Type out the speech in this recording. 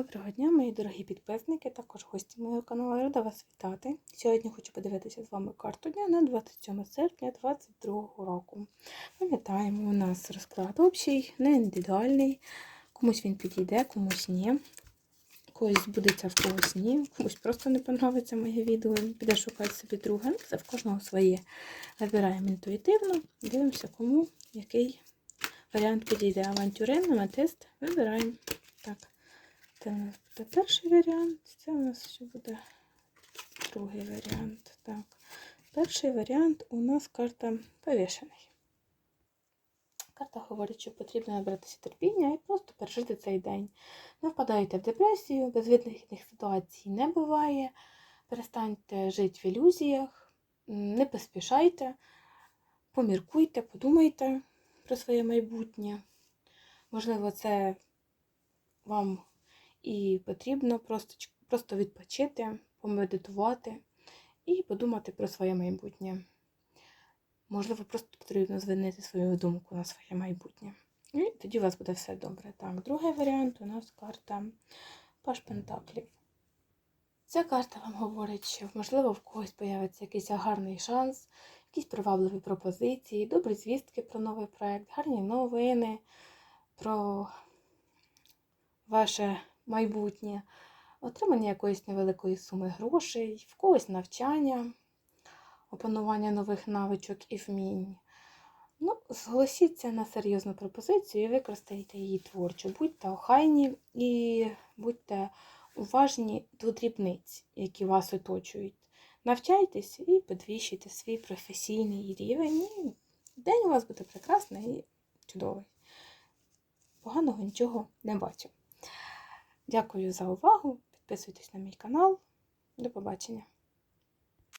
Доброго дня, мої дорогі підписники, також гості мого каналу. Рада вас вітати. Сьогодні хочу подивитися з вами карту дня на 27 серпня 2022 року. Пам'ятаємо, у нас розклад общий, не індивідуальний. Комусь він підійде, комусь ні. Когось збудеться в когось ні, комусь просто не подобається моє відео, піде шукати собі друге. Це в кожного своє. Вибираємо інтуїтивно, дивимося, кому який варіант підійде. Авантюрин, аметист. Вибираємо. Так. Це у нас буде перший варіант, це у нас ще буде другий варіант. Так. Перший варіант у нас карта повішений. Карта говорить, що потрібно набратися терпіння і просто пережити цей день. Не впадаєте в депресію, безвихідних ситуацій не буває. Перестаньте жити в ілюзіях, не поспішайте, поміркуйте, подумайте про своє майбутнє. Можливо, це вам і потрібно просто, просто відпочити, помедитувати і подумати про своє майбутнє. Можливо, просто потрібно звернути свою думку на своє майбутнє. І тоді у вас буде все добре. Так, другий варіант у нас карта Паш Пентаклів. Ця карта вам говорить, що можливо в когось появиться якийсь гарний шанс, якісь привабливі пропозиції, добрі звістки про новий проект, гарні новини про ваше майбутнє, отримання якоїсь невеликої суми грошей, в когось навчання, опанування нових навичок і вмінь. Ну, зголосіться на серйозну пропозицію і використайте її творчо. Будьте охайні і будьте уважні до дрібниць, які вас оточують. Навчайтесь і підвищуйте свій професійний рівень. І день у вас буде прекрасний і чудовий. Поганого нічого не бачу. Дякую за увагу. Підписуйтесь на мій канал. До побачення.